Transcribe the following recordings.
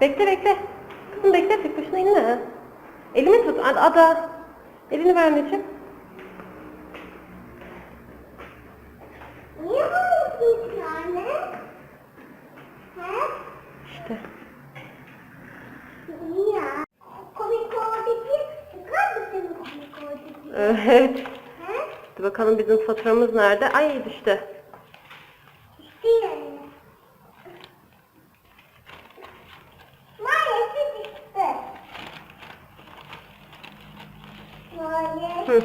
Bekle bekle. Kızım bekle tek başına inme. Elimi tut. Ada. Ada. Elini ver anneciğim. Niye bağırıyorsun anne? He? İşte. Niye? Komik oradaki çıkar mısın komik oradaki? Evet. He? Dur bakalım bizim faturamız nerede? Ay düştü. İşte yani. Maalesef çıktı. Maalesef.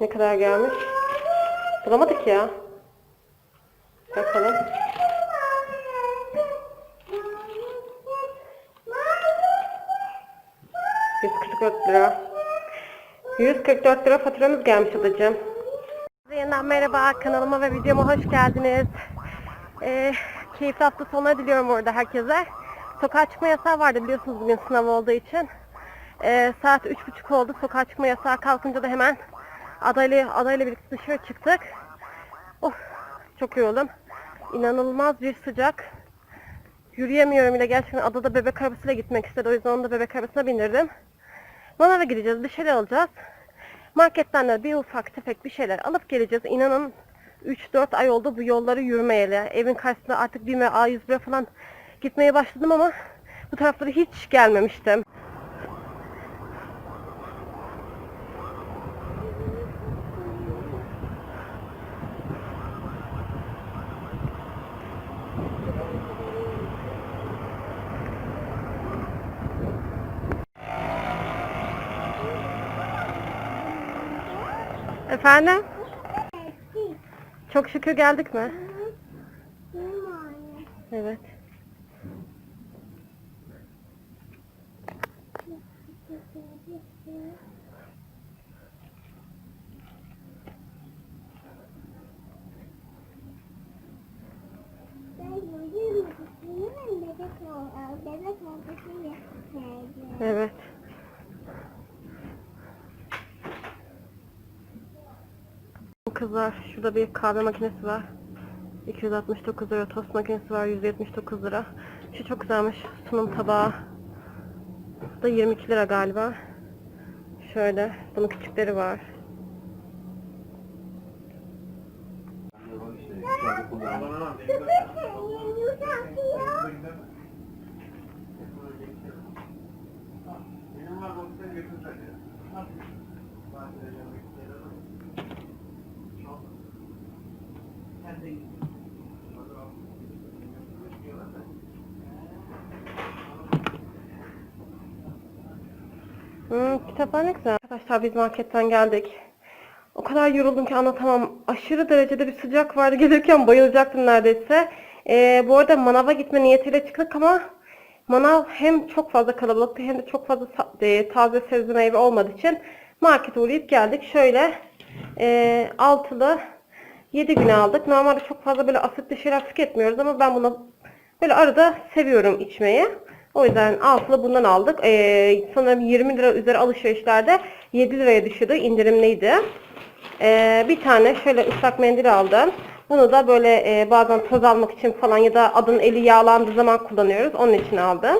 Ne kadar gelmiş? Bulamadık ya. Bakalım. 144 lira. 144 lira faturamız gelmiş adacığım. Yeniden merhaba kanalıma ve videoma hoş geldiniz. Ee, keyifli hafta sonları diliyorum orada herkese. Sokağa çıkma yasağı vardı biliyorsunuz bugün sınav olduğu için. Ee, saat 3.30 oldu. Sokağa çıkma yasağı kalkınca da hemen adayla, adayla birlikte dışarı çıktık. Of çok yoruldum. İnanılmaz bir sıcak. Yürüyemiyorum bile gerçekten adada bebek arabasıyla gitmek istedi. O yüzden onu da bebek arabasına bindirdim. Manava gideceğiz, bir şeyler alacağız. Marketten de bir ufak tefek bir şeyler alıp geleceğiz. İnanın 3-4 ay oldu bu yolları yürümeyeli. Evin karşısında artık BİM'e A101'e falan gitmeye başladım ama bu taraflara hiç gelmemiştim. Efendim? Çok şükür geldik mi? Evet. Evet. Kızlar şurada bir kahve makinesi var. 269 lira. Tost makinesi var 179 lira. Şu çok güzelmiş. Sunum tabağı. Bu da 22 lira galiba. Şöyle. Bunun küçükleri var. Hmm, kitaplar ne güzel. Arkadaşlar biz marketten geldik. O kadar yoruldum ki anlatamam. Aşırı derecede bir sıcak vardı. Gelirken bayılacaktım neredeyse. Ee, bu arada manava gitme niyetiyle çıktık ama manav hem çok fazla kalabalıktı hem de çok fazla e, taze sebze meyve olmadığı için markete uğrayıp geldik. Şöyle e, altılı 7 güne aldık. Normalde çok fazla böyle asitli şeyler tüketmiyoruz ama ben bunu böyle arada seviyorum içmeyi. O yüzden altılı bundan aldık. Ee, sanırım 20 lira üzeri alışverişlerde 7 liraya düşürdü. indirimliydi. Ee, bir tane şöyle ıslak mendil aldım. Bunu da böyle e, bazen toz almak için falan ya da adın eli yağlandığı zaman kullanıyoruz. Onun için aldım.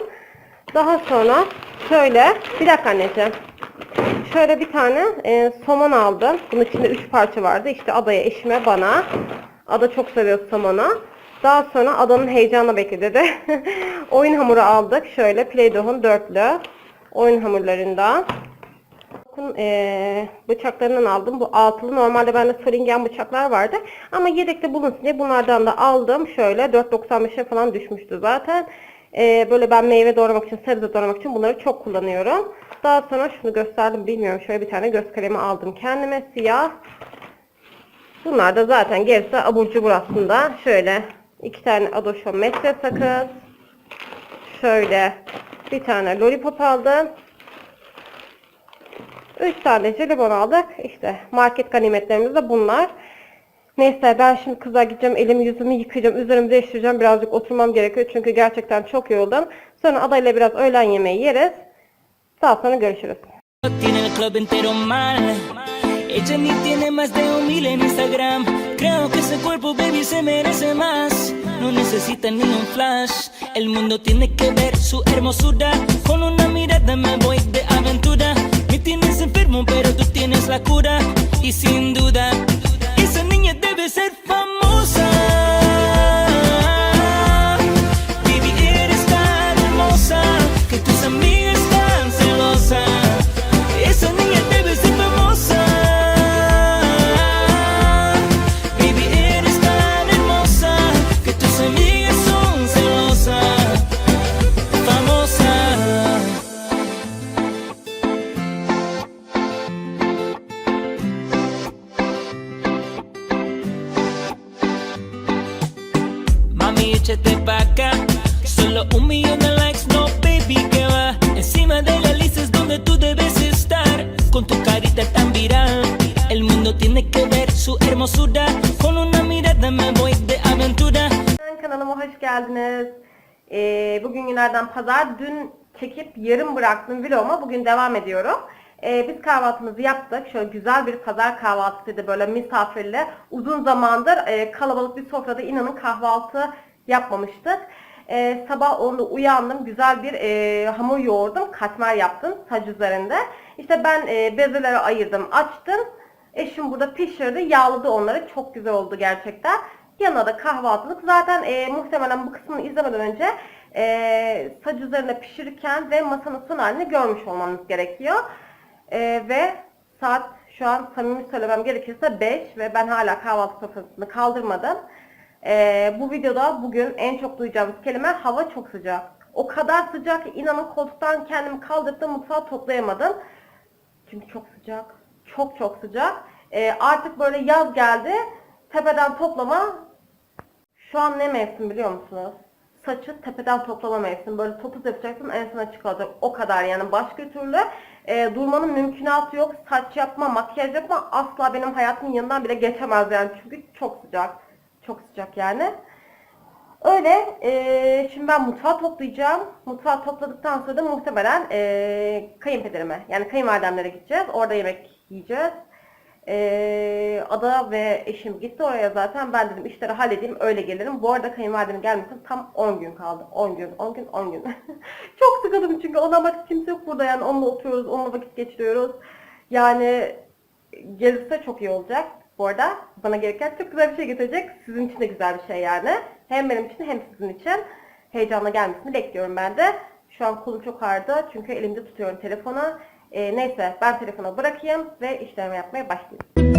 Daha sonra şöyle bir dakika anneciğim. Şöyle bir tane e, somon aldım. Bunun içinde 3 parça vardı. İşte adaya, eşime, bana. Ada çok seviyor somonu. Daha sonra adanın heyecanla bekledi de. oyun hamuru aldık. Şöyle Play-Doh'un dörtlü oyun hamurlarından. Bakın e, bıçaklarından aldım. Bu altılı. Normalde bende Solingen bıçaklar vardı. Ama yedekte bulunsun diye bunlardan da aldım. Şöyle 4.95'e falan düşmüştü zaten. E, böyle ben meyve doğramak için, sebze doğramak için bunları çok kullanıyorum. Daha sonra şunu gösterdim bilmiyorum. Şöyle bir tane göz kalemi aldım kendime. Siyah. Bunlar da zaten gerisi abur cubur aslında. Şöyle iki tane Adoşo metre sakız. Şöyle bir tane lollipop aldım. Üç tane jelibon aldık. İşte market ganimetlerimiz de bunlar. Neyse ben şimdi kızlar gideceğim. Elimi yüzümü yıkayacağım. Üzerimi değiştireceğim. Birazcık oturmam gerekiyor. Çünkü gerçekten çok yoruldum. Sonra adayla biraz öğlen yemeği yeriz. Daha sonra görüşürüz. Ella ni tiene más de un mil en Instagram. Creo que ese cuerpo, baby, se merece más. No necesita ni un flash. El mundo tiene que ver su hermosura. Con una mirada me voy de aventura. Me tienes enfermo, pero tú tienes la cura. Y sin duda, su hermosura. Con una mirada me voy de aventura. Kanalıma hoş geldiniz. Ee, bugün günlerden pazar. Dün çekip yarım bıraktım vloguma. Bugün devam ediyorum. Ee, biz kahvaltımızı yaptık. Şöyle güzel bir pazar kahvaltısıydı böyle misafirle. Uzun zamandır e, kalabalık bir sofrada inanın kahvaltı yapmamıştık. Ee, sabah 10'da uyandım. Güzel bir e, hamur yoğurdum. Katmer yaptım saç üzerinde. İşte ben e, bezeleri ayırdım, açtım. Eşim burada pişirdi, yağladı onları. Çok güzel oldu gerçekten. Yanına da kahvaltılık. Zaten e, muhtemelen bu kısmını izlemeden önce e, saç üzerinde pişirirken ve masanın son halini görmüş olmanız gerekiyor. E, ve saat şu an samimi söylemem gerekirse 5 ve ben hala kahvaltı sofrasını kaldırmadım. E, bu videoda bugün en çok duyacağımız kelime hava çok sıcak. O kadar sıcak ki inanın koltuktan kendimi kaldırıp da mutfağı toplayamadım. Çünkü çok sıcak. Çok çok sıcak. Ee, artık böyle yaz geldi. Tepeden toplama. Şu an ne mevsim biliyor musunuz? Saçı tepeden toplama mevsim. Böyle topuz yapacaksın en sona çıkacak. O kadar yani. Başka türlü e, durmanın mümkünatı yok. Saç yapma, makyaj yapma asla benim hayatımın yanından bile geçemez yani. Çünkü çok sıcak. Çok sıcak yani. Öyle. eee, şimdi ben mutfağı toplayacağım. Mutfağı topladıktan sonra da muhtemelen eee kayınpederime yani kayınvalidemlere gideceğiz. Orada yemek yiyeceğiz. Eee, Ada ve eşim gitti oraya zaten. Ben dedim işleri halledeyim öyle gelirim. Bu arada kayınvalidemin gelmesine tam 10 gün kaldı. 10 gün, 10 gün, 10 gün. Çok sıkıldım çünkü ona bak kimse yok burada yani. Onunla oturuyoruz, onunla vakit geçiriyoruz. Yani gelirse çok iyi olacak. Bu arada bana gereken çok güzel bir şey getirecek. Sizin için de güzel bir şey yani. Hem benim için hem sizin için. Heyecanla gelmesini bekliyorum ben de. Şu an kolum çok ağrıdı çünkü elimde tutuyorum telefonu. Ee, neyse ben telefonu bırakayım ve işlerimi yapmaya başlayayım.